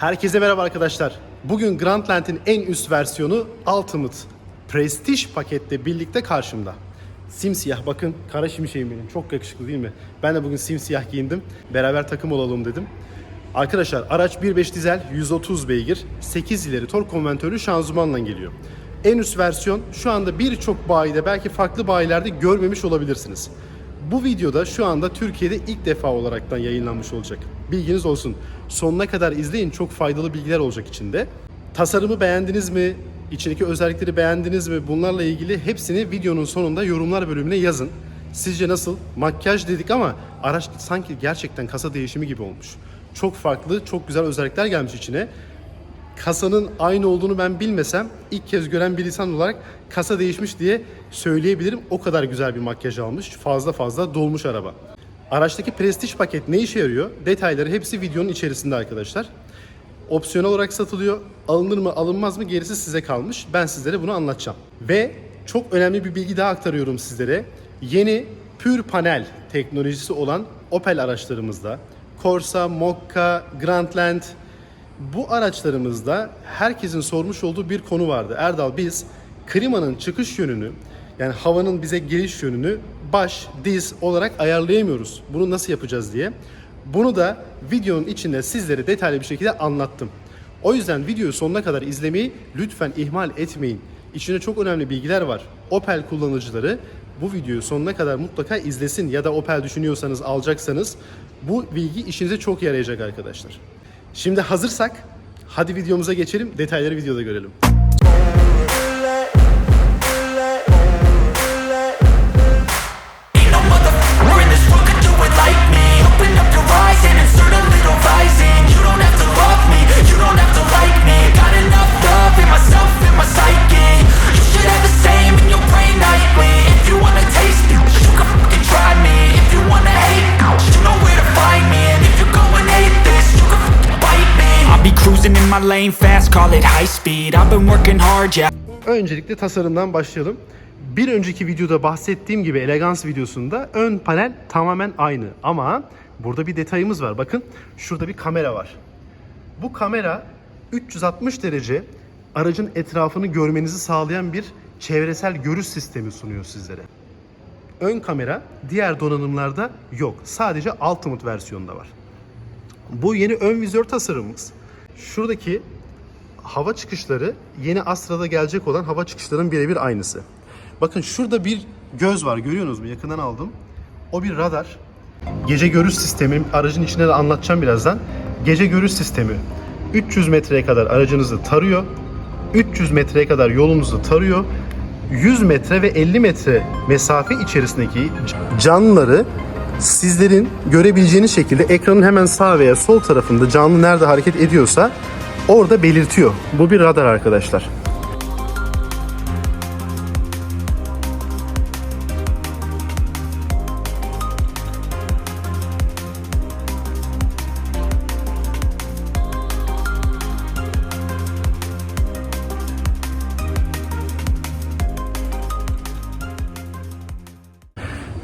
Herkese merhaba arkadaşlar. Bugün Grandland'in en üst versiyonu Ultimate Prestige pakette birlikte karşımda. Simsiyah bakın kara şimşeğim benim. Çok yakışıklı değil mi? Ben de bugün simsiyah giyindim. Beraber takım olalım dedim. Arkadaşlar araç 1.5 dizel 130 beygir 8 ileri tork konventörlü şanzımanla geliyor. En üst versiyon şu anda birçok bayide belki farklı bayilerde görmemiş olabilirsiniz. Bu videoda şu anda Türkiye'de ilk defa olaraktan yayınlanmış olacak. Bilginiz olsun. Sonuna kadar izleyin. Çok faydalı bilgiler olacak içinde. Tasarımı beğendiniz mi? İçindeki özellikleri beğendiniz mi? Bunlarla ilgili hepsini videonun sonunda yorumlar bölümüne yazın. Sizce nasıl? Makyaj dedik ama araç sanki gerçekten kasa değişimi gibi olmuş. Çok farklı, çok güzel özellikler gelmiş içine kasanın aynı olduğunu ben bilmesem ilk kez gören bir insan olarak kasa değişmiş diye söyleyebilirim. O kadar güzel bir makyaj almış. Fazla fazla dolmuş araba. Araçtaki Prestige paket ne işe yarıyor? Detayları hepsi videonun içerisinde arkadaşlar. Opsiyonel olarak satılıyor. Alınır mı alınmaz mı gerisi size kalmış. Ben sizlere bunu anlatacağım. Ve çok önemli bir bilgi daha aktarıyorum sizlere. Yeni pür panel teknolojisi olan Opel araçlarımızda Corsa, Mokka, Grandland, bu araçlarımızda herkesin sormuş olduğu bir konu vardı. Erdal biz klimanın çıkış yönünü yani havanın bize geliş yönünü baş, diz olarak ayarlayamıyoruz. Bunu nasıl yapacağız diye. Bunu da videonun içinde sizlere detaylı bir şekilde anlattım. O yüzden videoyu sonuna kadar izlemeyi lütfen ihmal etmeyin. İçinde çok önemli bilgiler var. Opel kullanıcıları bu videoyu sonuna kadar mutlaka izlesin ya da Opel düşünüyorsanız alacaksanız bu bilgi işinize çok yarayacak arkadaşlar. Şimdi hazırsak hadi videomuza geçelim. Detayları videoda görelim. Lane fast, call it high speed I've been working hard, yeah Öncelikle tasarımdan başlayalım. Bir önceki videoda bahsettiğim gibi elegans videosunda ön panel tamamen aynı ama burada bir detayımız var. Bakın şurada bir kamera var. Bu kamera 360 derece aracın etrafını görmenizi sağlayan bir çevresel görüş sistemi sunuyor sizlere. Ön kamera diğer donanımlarda yok. Sadece Ultimate versiyonunda var. Bu yeni ön vizör tasarımımız. Şuradaki hava çıkışları yeni Astra'da gelecek olan hava çıkışlarının birebir aynısı. Bakın şurada bir göz var görüyorsunuz mu? Yakından aldım. O bir radar. Gece görüş sistemi aracın içinde de anlatacağım birazdan. Gece görüş sistemi 300 metreye kadar aracınızı tarıyor. 300 metreye kadar yolunuzu tarıyor. 100 metre ve 50 metre mesafe içerisindeki canlıları sizlerin görebileceğiniz şekilde ekranın hemen sağ veya sol tarafında canlı nerede hareket ediyorsa orada belirtiyor. Bu bir radar arkadaşlar.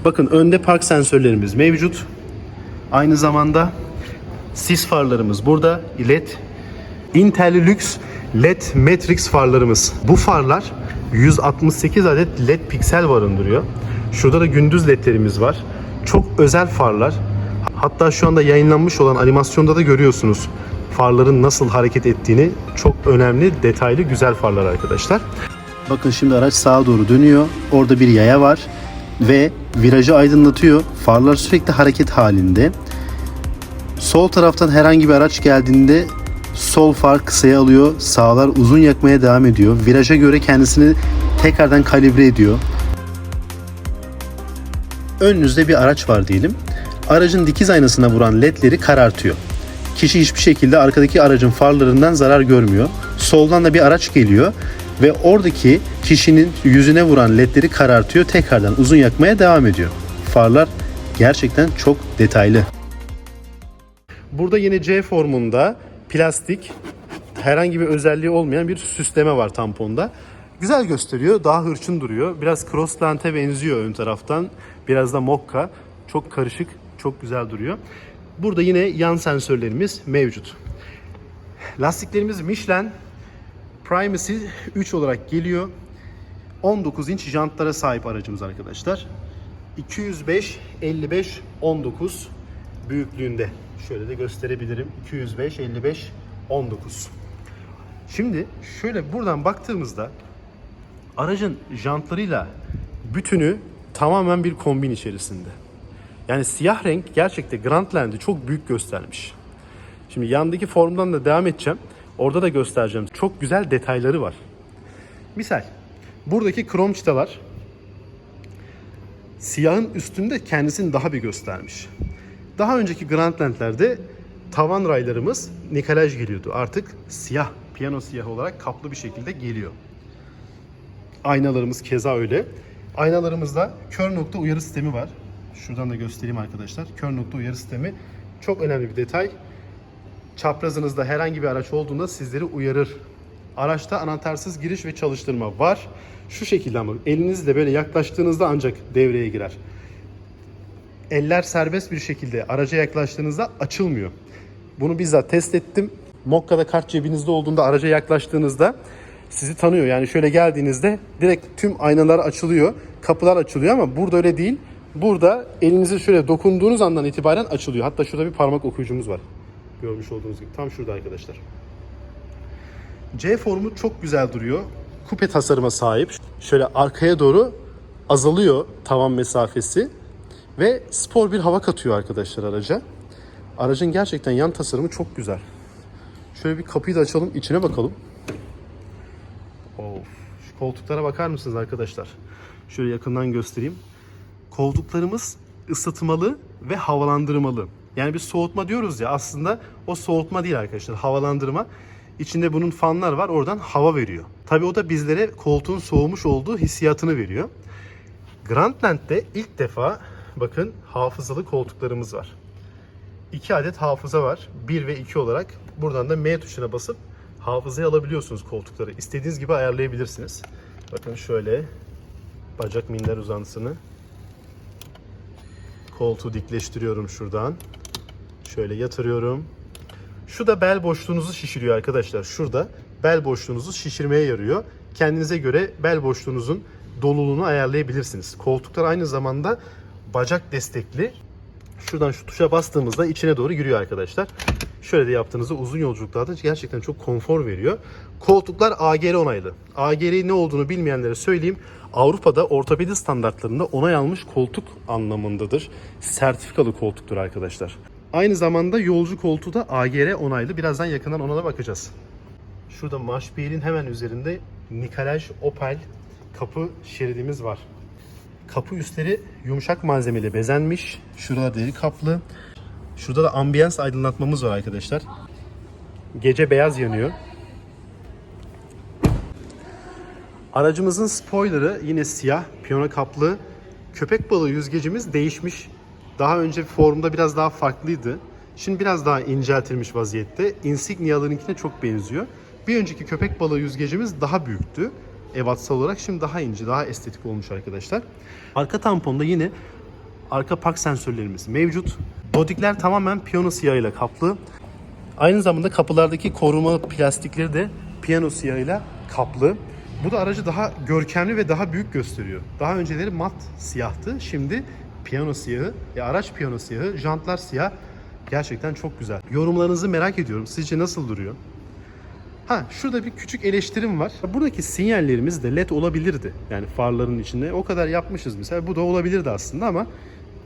Bakın önde park sensörlerimiz mevcut. Aynı zamanda sis farlarımız burada. LED Intel Lux LED Matrix farlarımız. Bu farlar 168 adet LED piksel barındırıyor. Şurada da gündüz ledlerimiz var. Çok özel farlar. Hatta şu anda yayınlanmış olan animasyonda da görüyorsunuz farların nasıl hareket ettiğini. Çok önemli, detaylı, güzel farlar arkadaşlar. Bakın şimdi araç sağa doğru dönüyor. Orada bir yaya var ve virajı aydınlatıyor. Farlar sürekli hareket halinde. Sol taraftan herhangi bir araç geldiğinde sol far kısaya alıyor, sağlar uzun yakmaya devam ediyor. Viraja göre kendisini tekrardan kalibre ediyor. Önünüzde bir araç var diyelim. Aracın dikiz aynasına vuran ledleri karartıyor. Kişi hiçbir şekilde arkadaki aracın farlarından zarar görmüyor. Soldan da bir araç geliyor ve oradaki kişinin yüzüne vuran ledleri karartıyor. Tekrardan uzun yakmaya devam ediyor. Farlar gerçekten çok detaylı. Burada yine C formunda plastik herhangi bir özelliği olmayan bir süsleme var tamponda. Güzel gösteriyor. Daha hırçın duruyor. Biraz Crossland'e benziyor ön taraftan. Biraz da Mokka. Çok karışık, çok güzel duruyor. Burada yine yan sensörlerimiz mevcut. Lastiklerimiz Michelin Primacy 3 olarak geliyor. 19 inç jantlara sahip aracımız arkadaşlar. 205 55 19 büyüklüğünde. Şöyle de gösterebilirim. 205 55 19. Şimdi şöyle buradan baktığımızda aracın jantlarıyla bütünü tamamen bir kombin içerisinde. Yani siyah renk gerçekten Grandland'i çok büyük göstermiş. Şimdi yandaki formdan da devam edeceğim. Orada da göstereceğim. Çok güzel detayları var. Misal buradaki krom çıtalar siyahın üstünde kendisini daha bir göstermiş. Daha önceki Grandland'lerde tavan raylarımız nikelaj geliyordu. Artık siyah, piyano siyah olarak kaplı bir şekilde geliyor. Aynalarımız keza öyle. Aynalarımızda kör nokta uyarı sistemi var. Şuradan da göstereyim arkadaşlar. Kör nokta uyarı sistemi çok önemli bir detay. Çaprazınızda herhangi bir araç olduğunda sizleri uyarır. Araçta anahtarsız giriş ve çalıştırma var. Şu şekilde ama elinizle böyle yaklaştığınızda ancak devreye girer. Eller serbest bir şekilde araca yaklaştığınızda açılmıyor. Bunu bizzat test ettim. Mokka'da kart cebinizde olduğunda araca yaklaştığınızda sizi tanıyor. Yani şöyle geldiğinizde direkt tüm aynalar açılıyor, kapılar açılıyor ama burada öyle değil. Burada elinizi şöyle dokunduğunuz andan itibaren açılıyor. Hatta şurada bir parmak okuyucumuz var. Görmüş olduğunuz gibi. Tam şurada arkadaşlar. C formu çok güzel duruyor. Kupe tasarıma sahip. Şöyle arkaya doğru azalıyor tavan mesafesi ve spor bir hava katıyor arkadaşlar araca. Aracın gerçekten yan tasarımı çok güzel. Şöyle bir kapıyı da açalım, içine bakalım. Of, şu koltuklara bakar mısınız arkadaşlar? Şöyle yakından göstereyim. Koltuklarımız ısıtmalı ve havalandırmalı. Yani bir soğutma diyoruz ya aslında o soğutma değil arkadaşlar. Havalandırma. İçinde bunun fanlar var. Oradan hava veriyor. Tabii o da bizlere koltuğun soğumuş olduğu hissiyatını veriyor. Grandland'de ilk defa bakın hafızalı koltuklarımız var. 2 adet hafıza var. 1 ve 2 olarak. Buradan da M tuşuna basıp hafızayı alabiliyorsunuz koltukları. İstediğiniz gibi ayarlayabilirsiniz. Bakın şöyle bacak minder uzantısını koltuğu dikleştiriyorum şuradan. Şöyle yatırıyorum. Şu da bel boşluğunuzu şişiriyor arkadaşlar. Şurada bel boşluğunuzu şişirmeye yarıyor. Kendinize göre bel boşluğunuzun doluluğunu ayarlayabilirsiniz. Koltuklar aynı zamanda bacak destekli. Şuradan şu tuşa bastığımızda içine doğru giriyor arkadaşlar. Şöyle de yaptığınızda uzun yolculuklarda gerçekten çok konfor veriyor. Koltuklar AGR onaylı. AGR'nin ne olduğunu bilmeyenlere söyleyeyim. Avrupa'da ortopedi standartlarında onay almış koltuk anlamındadır. Sertifikalı koltuktur arkadaşlar. Aynı zamanda yolcu koltuğu da AGR onaylı. Birazdan yakından ona da bakacağız. Şurada Maşbiyel'in hemen üzerinde nikelaj Opel kapı şeridimiz var. Kapı üstleri yumuşak malzemeli bezenmiş. Şurada deri kaplı. Şurada da ambiyans aydınlatmamız var arkadaşlar. Gece beyaz yanıyor. Aracımızın spoilerı yine siyah, piyano kaplı. Köpek balığı yüzgecimiz değişmiş. Daha önce formda biraz daha farklıydı. Şimdi biraz daha inceltilmiş vaziyette. Insignia'larınkine çok benziyor. Bir önceki köpek balığı yüzgecimiz daha büyüktü. Evatsal olarak şimdi daha ince, daha estetik olmuş arkadaşlar. Arka tamponda yine arka park sensörlerimiz mevcut. Bodikler tamamen piyano siyahıyla kaplı. Aynı zamanda kapılardaki koruma plastikleri de piyano siyahıyla kaplı. Bu da aracı daha görkemli ve daha büyük gösteriyor. Daha önceleri mat siyahtı. Şimdi piyano siyahı, ya araç piyano siyahı, jantlar siyah. Gerçekten çok güzel. Yorumlarınızı merak ediyorum. Sizce nasıl duruyor? Ha şurada bir küçük eleştirim var. Buradaki sinyallerimiz de led olabilirdi. Yani farların içinde o kadar yapmışız mesela. Bu da olabilirdi aslında ama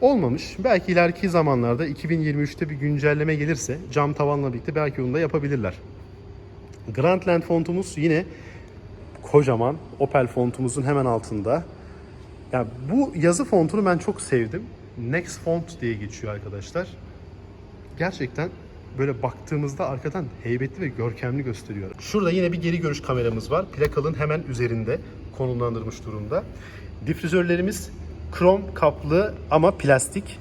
olmamış. Belki ileriki zamanlarda 2023'te bir güncelleme gelirse cam tavanla birlikte belki onu da yapabilirler. Grandland fontumuz yine kocaman. Opel fontumuzun hemen altında. Ya bu yazı fontunu ben çok sevdim. Next Font diye geçiyor arkadaşlar. Gerçekten böyle baktığımızda arkadan heybetli ve görkemli gösteriyor. Şurada yine bir geri görüş kameramız var. Plakalın hemen üzerinde konumlandırmış durumda. Difüzörlerimiz krom kaplı ama plastik.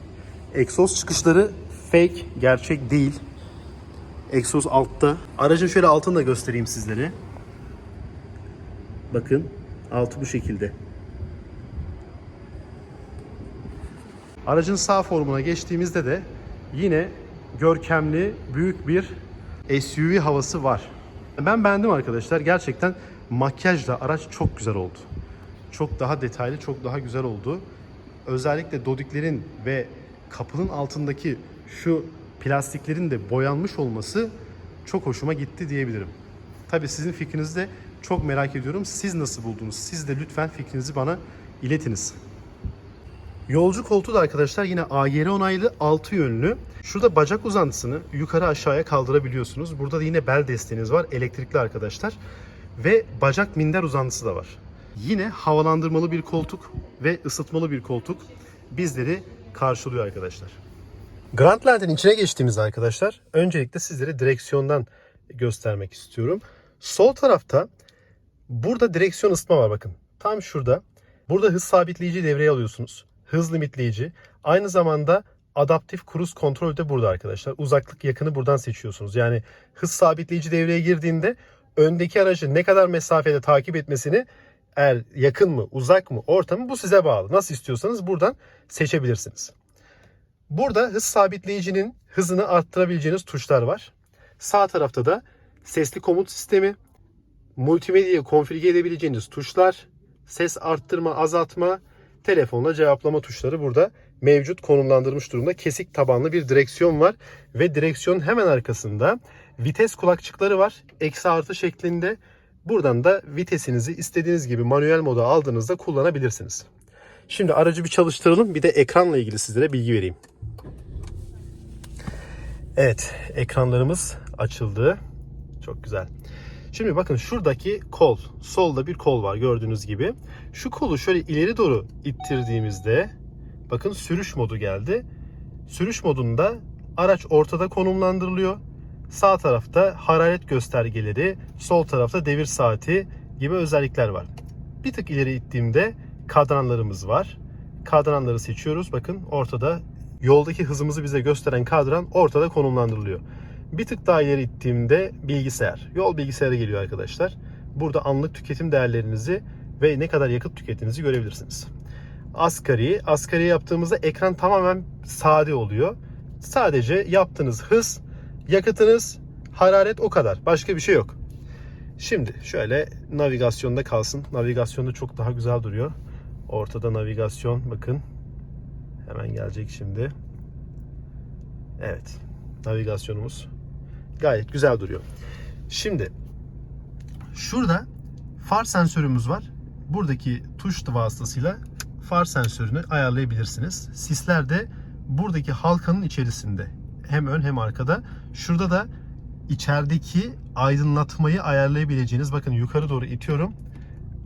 Egzoz çıkışları fake, gerçek değil. Egzoz altta. Aracın şöyle altını da göstereyim sizlere. Bakın altı bu şekilde. Aracın sağ formuna geçtiğimizde de yine görkemli büyük bir SUV havası var. Ben beğendim arkadaşlar. Gerçekten makyajla araç çok güzel oldu. Çok daha detaylı, çok daha güzel oldu. Özellikle dodiklerin ve kapının altındaki şu plastiklerin de boyanmış olması çok hoşuma gitti diyebilirim. Tabii sizin fikrinizi de çok merak ediyorum. Siz nasıl buldunuz? Siz de lütfen fikrinizi bana iletiniz. Yolcu koltuğu da arkadaşlar yine AGR onaylı 6 yönlü. Şurada bacak uzantısını yukarı aşağıya kaldırabiliyorsunuz. Burada da yine bel desteğiniz var elektrikli arkadaşlar. Ve bacak minder uzantısı da var. Yine havalandırmalı bir koltuk ve ısıtmalı bir koltuk bizleri karşılıyor arkadaşlar. Grandland'in içine geçtiğimizde arkadaşlar öncelikle sizlere direksiyondan göstermek istiyorum. Sol tarafta burada direksiyon ısıtma var bakın. Tam şurada. Burada hız sabitleyici devreye alıyorsunuz. Hız limitleyici. Aynı zamanda adaptif cruise kontrol de burada arkadaşlar. Uzaklık yakını buradan seçiyorsunuz. Yani hız sabitleyici devreye girdiğinde öndeki aracı ne kadar mesafede takip etmesini eğer yakın mı, uzak mı, orta mı bu size bağlı. Nasıl istiyorsanız buradan seçebilirsiniz. Burada hız sabitleyicinin hızını arttırabileceğiniz tuşlar var. Sağ tarafta da sesli komut sistemi, multimedyayı konfigüre edebileceğiniz tuşlar, ses arttırma, azaltma, telefonla cevaplama tuşları burada mevcut konumlandırmış durumda. Kesik tabanlı bir direksiyon var ve direksiyonun hemen arkasında vites kulakçıkları var. Eksi artı şeklinde. Buradan da vitesinizi istediğiniz gibi manuel moda aldığınızda kullanabilirsiniz. Şimdi aracı bir çalıştıralım. Bir de ekranla ilgili sizlere bilgi vereyim. Evet, ekranlarımız açıldı. Çok güzel. Şimdi bakın şuradaki kol, solda bir kol var gördüğünüz gibi. Şu kolu şöyle ileri doğru ittirdiğimizde bakın sürüş modu geldi. Sürüş modunda araç ortada konumlandırılıyor. Sağ tarafta hararet göstergeleri, sol tarafta devir saati gibi özellikler var. Bir tık ileri ittiğimde kadranlarımız var. Kadranları seçiyoruz. Bakın ortada yoldaki hızımızı bize gösteren kadran ortada konumlandırılıyor. Bir tık daha ileri ittiğimde bilgisayar. Yol bilgisayarı geliyor arkadaşlar. Burada anlık tüketim değerlerinizi ve ne kadar yakıt tükettiğinizi görebilirsiniz. Asgari, asgari yaptığımızda ekran tamamen sade oluyor. Sadece yaptığınız hız, yakıtınız, hararet o kadar. Başka bir şey yok. Şimdi şöyle navigasyonda kalsın. Navigasyonda çok daha güzel duruyor. Ortada navigasyon bakın. Hemen gelecek şimdi. Evet. Navigasyonumuz gayet güzel duruyor. Şimdi şurada far sensörümüz var. Buradaki tuş vasıtasıyla far sensörünü ayarlayabilirsiniz. Sisler de buradaki halkanın içerisinde. Hem ön hem arkada. Şurada da içerideki aydınlatmayı ayarlayabileceğiniz bakın yukarı doğru itiyorum.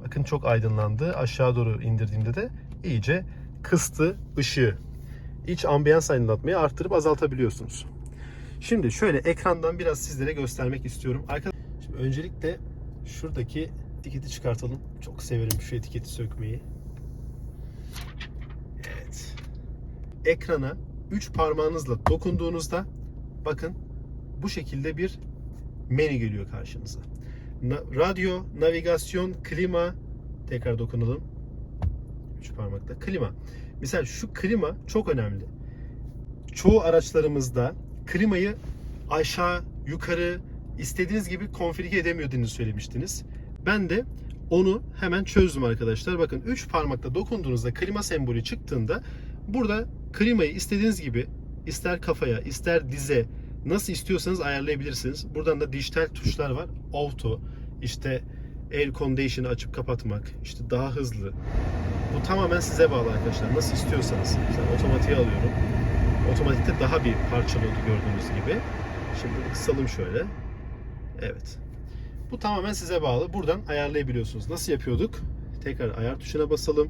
Bakın çok aydınlandı. Aşağı doğru indirdiğimde de iyice kıstı ışığı. İç ambiyans aydınlatmayı arttırıp azaltabiliyorsunuz. Şimdi şöyle ekrandan biraz sizlere göstermek istiyorum. Arkadaşlar şimdi öncelikle şuradaki etiketi çıkartalım. Çok severim şu etiketi sökmeyi. Evet. Ekrana 3 parmağınızla dokunduğunuzda bakın bu şekilde bir menü geliyor karşınıza. Na- radyo, navigasyon, klima tekrar dokunalım. 3 parmakla klima. Mesela şu klima çok önemli. Çoğu araçlarımızda klimayı aşağı, yukarı istediğiniz gibi konfigüre edemiyordunuz söylemiştiniz. Ben de onu hemen çözdüm arkadaşlar. Bakın 3 parmakla dokunduğunuzda klima sembolü çıktığında burada klimayı istediğiniz gibi ister kafaya, ister dize nasıl istiyorsanız ayarlayabilirsiniz. Buradan da dijital tuşlar var. Auto, işte air condition'ı açıp kapatmak, işte daha hızlı. Bu tamamen size bağlı arkadaşlar. Nasıl istiyorsanız. Mesela otomatiğe alıyorum. Otomatikte daha bir parçalı oldu gördüğünüz gibi. Şimdi kısalım şöyle. Evet. Bu tamamen size bağlı. Buradan ayarlayabiliyorsunuz. Nasıl yapıyorduk? Tekrar ayar tuşuna basalım.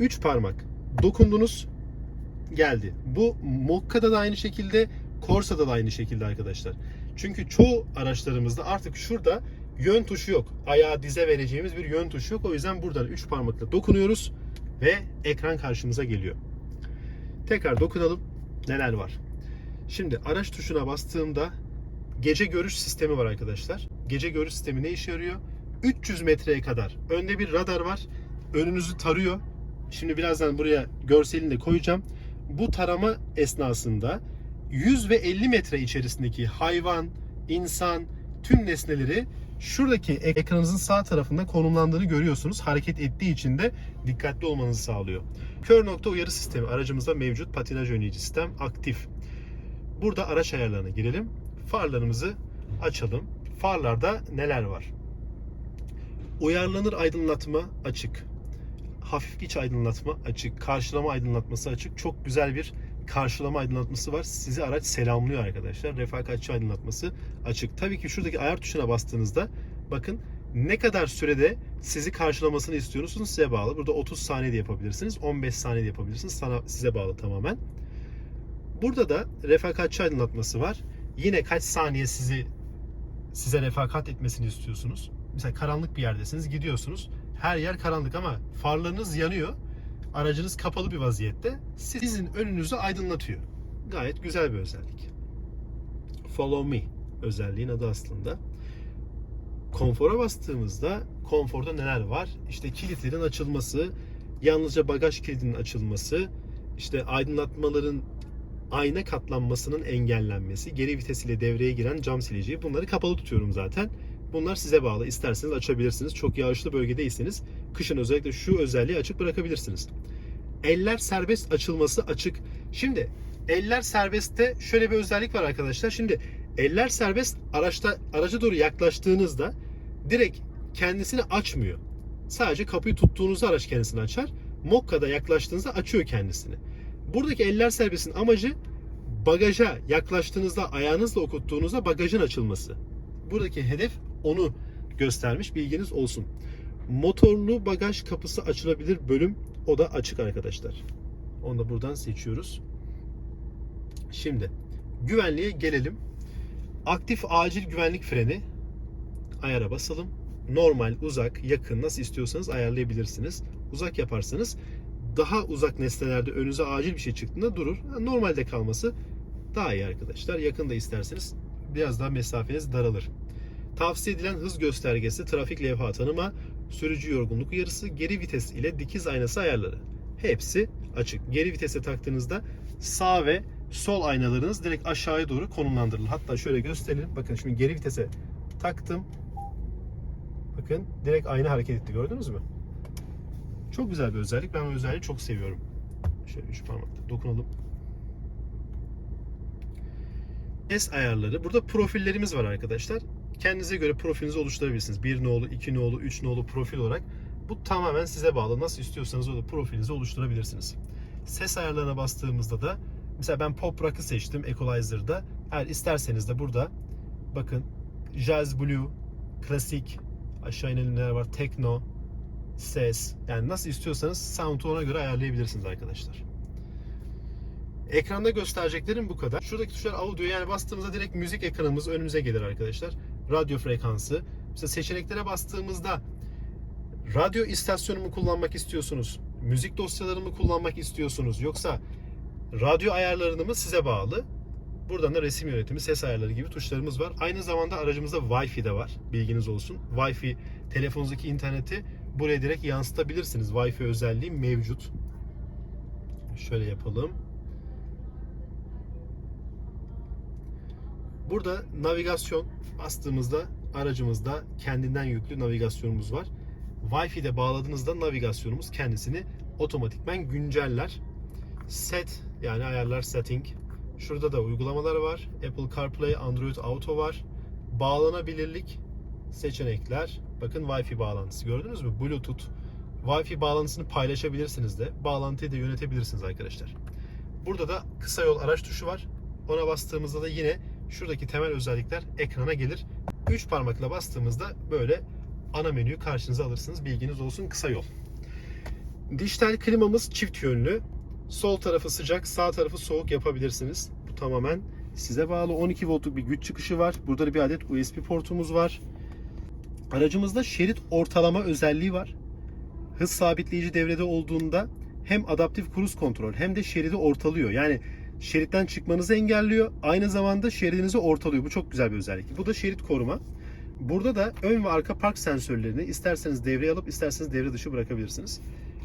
3 parmak. Dokundunuz. Geldi. Bu Mokka'da da aynı şekilde, Corsa'da da aynı şekilde arkadaşlar. Çünkü çoğu araçlarımızda artık şurada yön tuşu yok. Ayağa dize vereceğimiz bir yön tuşu yok. O yüzden buradan 3 parmakla dokunuyoruz ve ekran karşımıza geliyor. Tekrar dokunalım. Neler var? Şimdi araç tuşuna bastığımda gece görüş sistemi var arkadaşlar. Gece görüş sistemi ne işe yarıyor? 300 metreye kadar. Önde bir radar var. Önünüzü tarıyor. Şimdi birazdan buraya görselini de koyacağım. Bu tarama esnasında 100 ve 50 metre içerisindeki hayvan, insan, tüm nesneleri şuradaki ek- ekranınızın sağ tarafında konumlandığını görüyorsunuz. Hareket ettiği için de dikkatli olmanızı sağlıyor. Kör nokta uyarı sistemi aracımızda mevcut patinaj önleyici sistem aktif. Burada araç ayarlarına girelim. Farlarımızı açalım. Farlarda neler var? Uyarlanır aydınlatma açık. Hafif iç aydınlatma açık. Karşılama aydınlatması açık. Çok güzel bir karşılama aydınlatması var. Sizi araç selamlıyor arkadaşlar. Refakatçi aydınlatması açık. Tabii ki şuradaki ayar tuşuna bastığınızda bakın ne kadar sürede sizi karşılamasını istiyorsunuz size bağlı. Burada 30 saniyede yapabilirsiniz. 15 saniyede yapabilirsiniz. Sana, size bağlı tamamen. Burada da refakatçi aydınlatması var. Yine kaç saniye sizi size refakat etmesini istiyorsunuz. Mesela karanlık bir yerdesiniz, gidiyorsunuz. Her yer karanlık ama farlarınız yanıyor. Aracınız kapalı bir vaziyette. Sizin önünüzü aydınlatıyor. Gayet güzel bir özellik. Follow me özelliğin adı aslında. Konfora bastığımızda konforda neler var? İşte kilitlerin açılması, yalnızca bagaj kilidinin açılması, işte aydınlatmaların ayna katlanmasının engellenmesi, geri vites ile devreye giren cam sileceği bunları kapalı tutuyorum zaten. Bunlar size bağlı. İsterseniz açabilirsiniz. Çok yağışlı bölgedeyseniz kışın özellikle şu özelliği açık bırakabilirsiniz. Eller serbest açılması açık. Şimdi eller serbestte şöyle bir özellik var arkadaşlar. Şimdi eller serbest araçta araca doğru yaklaştığınızda direkt kendisini açmıyor. Sadece kapıyı tuttuğunuzda araç kendisini açar. Mokka'da yaklaştığınızda açıyor kendisini. Buradaki eller serbestin amacı bagaja yaklaştığınızda ayağınızla okuttuğunuzda bagajın açılması. Buradaki hedef onu göstermiş bilginiz olsun. Motorlu bagaj kapısı açılabilir bölüm o da açık arkadaşlar. Onu da buradan seçiyoruz. Şimdi güvenliğe gelelim. Aktif acil güvenlik freni ayara basalım. Normal, uzak, yakın nasıl istiyorsanız ayarlayabilirsiniz. Uzak yaparsanız daha uzak nesnelerde önünüze acil bir şey çıktığında durur. Normalde kalması daha iyi arkadaşlar. Yakında isterseniz biraz daha mesafeniz daralır. Tavsiye edilen hız göstergesi, trafik levha tanıma, sürücü yorgunluk uyarısı, geri vites ile dikiz aynası ayarları. Hepsi açık. Geri vitese taktığınızda sağ ve sol aynalarınız direkt aşağıya doğru konumlandırılır. Hatta şöyle gösterelim. Bakın şimdi geri vitese taktım. Bakın direkt ayna hareket etti gördünüz mü? Çok güzel bir özellik. Ben bu özelliği çok seviyorum. Şöyle üç parmakla dokunalım. S ayarları. Burada profillerimiz var arkadaşlar. Kendinize göre profilinizi oluşturabilirsiniz. 1 nolu, 2 nolu, 3 nolu profil olarak. Bu tamamen size bağlı. Nasıl istiyorsanız o da profilinizi oluşturabilirsiniz. Ses ayarlarına bastığımızda da mesela ben pop rock'ı seçtim Equalizer'da. Eğer isterseniz de burada bakın Jazz Blue, klasik, aşağı inelim neler var, tekno, ses yani nasıl istiyorsanız sound'u ona göre ayarlayabilirsiniz arkadaşlar. Ekranda göstereceklerim bu kadar. Şuradaki tuşlar audio yani bastığımızda direkt müzik ekranımız önümüze gelir arkadaşlar. Radyo frekansı. Mesela seçeneklere bastığımızda radyo istasyonumu kullanmak istiyorsunuz? Müzik dosyalarımı kullanmak istiyorsunuz? Yoksa radyo ayarlarını mı size bağlı? Buradan da resim yönetimi, ses ayarları gibi tuşlarımız var. Aynı zamanda aracımızda Wi-Fi de var. Bilginiz olsun. Wi-Fi telefonunuzdaki interneti buraya direkt yansıtabilirsiniz. Wi-Fi özelliği mevcut. Şöyle yapalım. Burada navigasyon bastığımızda aracımızda kendinden yüklü navigasyonumuz var. Wi-Fi'de bağladığınızda navigasyonumuz kendisini otomatikmen günceller. Set yani ayarlar setting. Şurada da uygulamalar var. Apple CarPlay, Android Auto var. Bağlanabilirlik seçenekler. Bakın Wi-Fi bağlantısı gördünüz mü? Bluetooth. Wi-Fi bağlantısını paylaşabilirsiniz de. Bağlantıyı da yönetebilirsiniz arkadaşlar. Burada da kısa yol araç tuşu var. Ona bastığımızda da yine şuradaki temel özellikler ekrana gelir. 3 parmakla bastığımızda böyle ana menüyü karşınıza alırsınız. Bilginiz olsun kısa yol. Dijital klimamız çift yönlü. Sol tarafı sıcak, sağ tarafı soğuk yapabilirsiniz. Bu tamamen size bağlı 12 voltluk bir güç çıkışı var. Burada da bir adet USB portumuz var. Aracımızda şerit ortalama özelliği var. Hız sabitleyici devrede olduğunda hem adaptif kruz kontrol hem de şeridi ortalıyor. Yani şeritten çıkmanızı engelliyor. Aynı zamanda şeridinizi ortalıyor. Bu çok güzel bir özellik. Bu da şerit koruma. Burada da ön ve arka park sensörlerini isterseniz devreye alıp isterseniz devre dışı bırakabilirsiniz.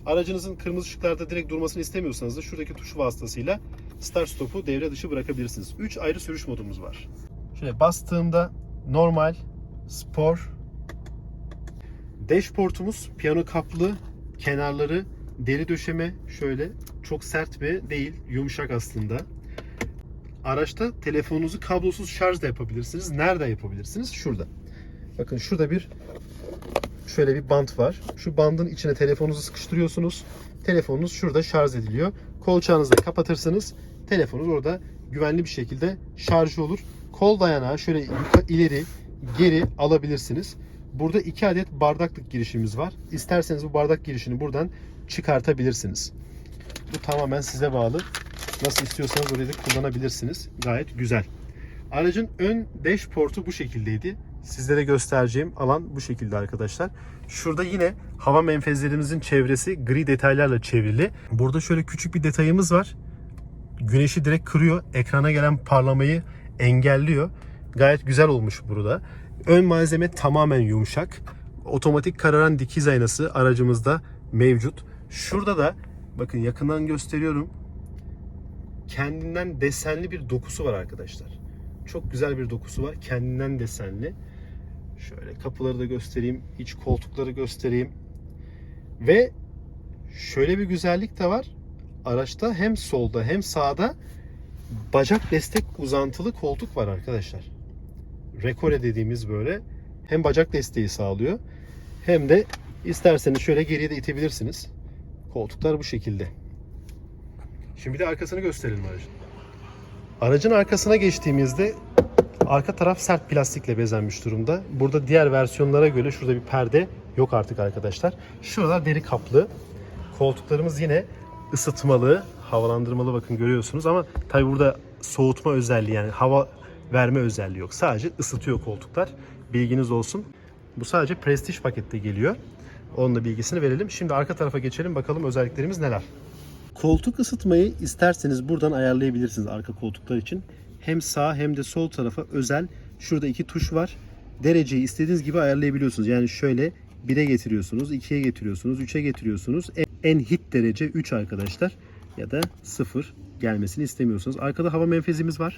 Aracınızın kırmızı ışıklarda direkt durmasını istemiyorsanız da şuradaki tuş vasıtasıyla start stop'u devre dışı bırakabilirsiniz. 3 ayrı sürüş modumuz var. Şöyle bastığımda normal, spor. Dashboard'umuz piyano kaplı, kenarları deri döşeme şöyle çok sert mi değil, yumuşak aslında. Araçta telefonunuzu kablosuz şarj da yapabilirsiniz. Nerede yapabilirsiniz? Şurada. Bakın şurada bir şöyle bir bant var. Şu bandın içine telefonunuzu sıkıştırıyorsunuz. Telefonunuz şurada şarj ediliyor. Kolçağınızı da kapatırsınız. Telefonunuz orada güvenli bir şekilde şarj olur. Kol dayanağı şöyle ileri geri alabilirsiniz. Burada iki adet bardaklık girişimiz var. İsterseniz bu bardak girişini buradan çıkartabilirsiniz. Bu tamamen size bağlı. Nasıl istiyorsanız orayı da kullanabilirsiniz. Gayet güzel. Aracın ön dashboard'u bu şekildeydi. Sizlere göstereceğim alan bu şekilde arkadaşlar. Şurada yine hava menfezlerimizin çevresi gri detaylarla çevrili. Burada şöyle küçük bir detayımız var. Güneşi direkt kırıyor. Ekrana gelen parlamayı engelliyor. Gayet güzel olmuş burada. Ön malzeme tamamen yumuşak. Otomatik kararan dikiz aynası aracımızda mevcut. Şurada da bakın yakından gösteriyorum kendinden desenli bir dokusu var arkadaşlar. Çok güzel bir dokusu var. Kendinden desenli. Şöyle kapıları da göstereyim. iç koltukları göstereyim. Ve şöyle bir güzellik de var. Araçta hem solda hem sağda bacak destek uzantılı koltuk var arkadaşlar. Rekore dediğimiz böyle hem bacak desteği sağlıyor hem de isterseniz şöyle geriye de itebilirsiniz. Koltuklar bu şekilde. Şimdi bir de arkasını gösterelim aracın. Aracın arkasına geçtiğimizde arka taraf sert plastikle bezenmiş durumda. Burada diğer versiyonlara göre şurada bir perde yok artık arkadaşlar. Şuralar deri kaplı. Koltuklarımız yine ısıtmalı, havalandırmalı bakın görüyorsunuz ama tabi burada soğutma özelliği yani hava verme özelliği yok. Sadece ısıtıyor koltuklar. Bilginiz olsun. Bu sadece Prestige pakette geliyor. Onun da bilgisini verelim. Şimdi arka tarafa geçelim bakalım özelliklerimiz neler. Koltuk ısıtmayı isterseniz buradan ayarlayabilirsiniz arka koltuklar için. Hem sağ hem de sol tarafa özel şurada iki tuş var. Dereceyi istediğiniz gibi ayarlayabiliyorsunuz. Yani şöyle 1'e getiriyorsunuz, 2'ye getiriyorsunuz, 3'e getiriyorsunuz. En hit derece 3 arkadaşlar ya da 0 gelmesini istemiyorsunuz. Arkada hava menfezimiz var.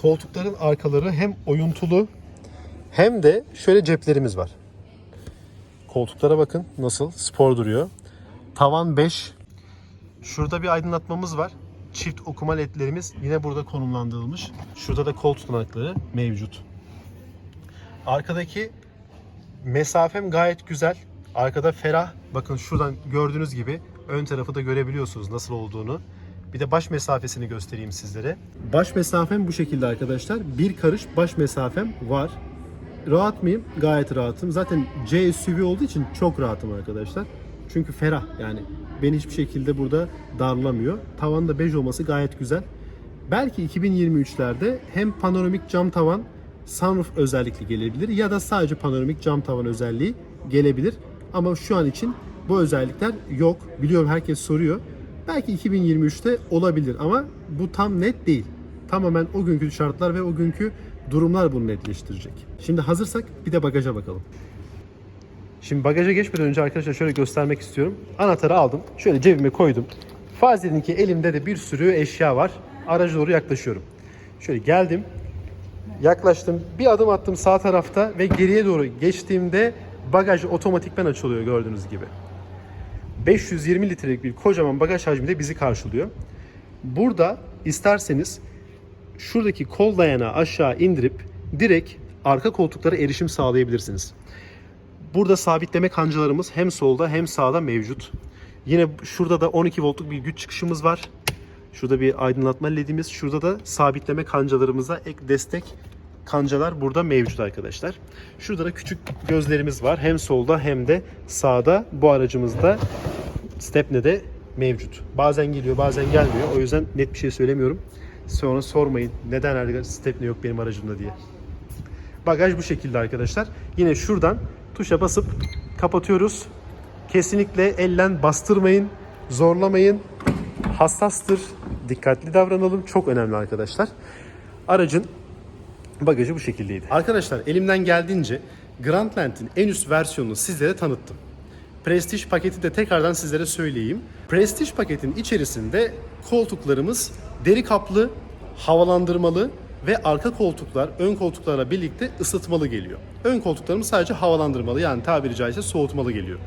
Koltukların arkaları hem oyuntulu hem de şöyle ceplerimiz var. Koltuklara bakın nasıl spor duruyor. Tavan 5, Şurada bir aydınlatmamız var. Çift okuma ledlerimiz yine burada konumlandırılmış. Şurada da kol tutanakları mevcut. Arkadaki mesafem gayet güzel. Arkada ferah. Bakın şuradan gördüğünüz gibi ön tarafı da görebiliyorsunuz nasıl olduğunu. Bir de baş mesafesini göstereyim sizlere. Baş mesafem bu şekilde arkadaşlar. Bir karış baş mesafem var. Rahat mıyım? Gayet rahatım. Zaten C SUV olduğu için çok rahatım arkadaşlar. Çünkü ferah yani. Beni hiçbir şekilde burada darlamıyor. Tavanda bej olması gayet güzel. Belki 2023'lerde hem panoramik cam tavan sunroof özellikli gelebilir ya da sadece panoramik cam tavan özelliği gelebilir. Ama şu an için bu özellikler yok. Biliyorum herkes soruyor. Belki 2023'te olabilir ama bu tam net değil. Tamamen o günkü şartlar ve o günkü durumlar bunu netleştirecek. Şimdi hazırsak bir de bagaja bakalım. Şimdi bagaja geçmeden önce arkadaşlar şöyle göstermek istiyorum. Anahtarı aldım. Şöyle cebime koydum. Farz edin ki elimde de bir sürü eşya var. Araca doğru yaklaşıyorum. Şöyle geldim. Yaklaştım. Bir adım attım sağ tarafta ve geriye doğru geçtiğimde bagaj otomatikten açılıyor gördüğünüz gibi. 520 litrelik bir kocaman bagaj hacmi de bizi karşılıyor. Burada isterseniz şuradaki kol dayanağı aşağı indirip direkt arka koltuklara erişim sağlayabilirsiniz. Burada sabitleme kancalarımız hem solda hem sağda mevcut. Yine şurada da 12 voltluk bir güç çıkışımız var. Şurada bir aydınlatma ledimiz. Şurada da sabitleme kancalarımıza ek destek kancalar burada mevcut arkadaşlar. Şurada da küçük gözlerimiz var. Hem solda hem de sağda bu aracımızda Stepne'de mevcut. Bazen geliyor bazen gelmiyor. O yüzden net bir şey söylemiyorum. Sonra sormayın neden her Stepne yok benim aracımda diye. Bagaj bu şekilde arkadaşlar. Yine şuradan tuşa basıp kapatıyoruz. Kesinlikle ellen bastırmayın, zorlamayın. Hassastır. Dikkatli davranalım. Çok önemli arkadaşlar. Aracın bagajı bu şekildeydi. Arkadaşlar elimden geldiğince Grandland'in en üst versiyonunu sizlere tanıttım. Prestige paketi de tekrardan sizlere söyleyeyim. Prestige paketin içerisinde koltuklarımız deri kaplı, havalandırmalı, ve arka koltuklar ön koltuklarla birlikte ısıtmalı geliyor. Ön koltuklarımız sadece havalandırmalı yani tabiri caizse soğutmalı geliyor.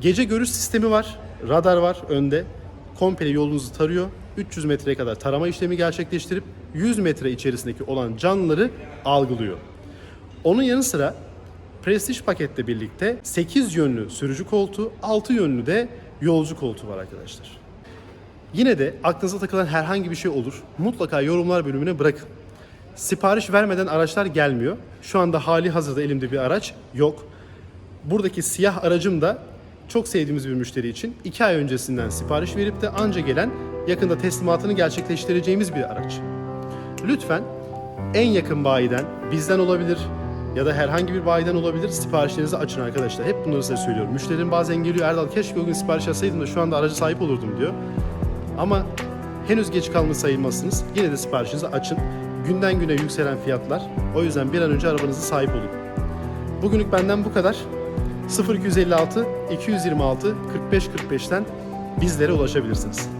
Gece görüş sistemi var, radar var önde. Komple yolunuzu tarıyor. 300 metreye kadar tarama işlemi gerçekleştirip 100 metre içerisindeki olan canlıları algılıyor. Onun yanı sıra Prestige pakette birlikte 8 yönlü sürücü koltuğu, 6 yönlü de yolcu koltuğu var arkadaşlar. Yine de aklınıza takılan herhangi bir şey olur. Mutlaka yorumlar bölümüne bırakın. Sipariş vermeden araçlar gelmiyor. Şu anda hali hazırda elimde bir araç yok. Buradaki siyah aracım da çok sevdiğimiz bir müşteri için 2 ay öncesinden sipariş verip de anca gelen yakında teslimatını gerçekleştireceğimiz bir araç. Lütfen en yakın bayiden bizden olabilir ya da herhangi bir bayiden olabilir siparişlerinizi açın arkadaşlar. Hep bunları size söylüyorum. Müşterim bazen geliyor Erdal keşke o gün sipariş alsaydım da şu anda araca sahip olurdum diyor. Ama henüz geç kalmış sayılmazsınız. Yine de siparişinizi açın. Günden güne yükselen fiyatlar. O yüzden bir an önce arabanıza sahip olun. Bugünlük benden bu kadar. 0256 226 45 45'ten bizlere ulaşabilirsiniz.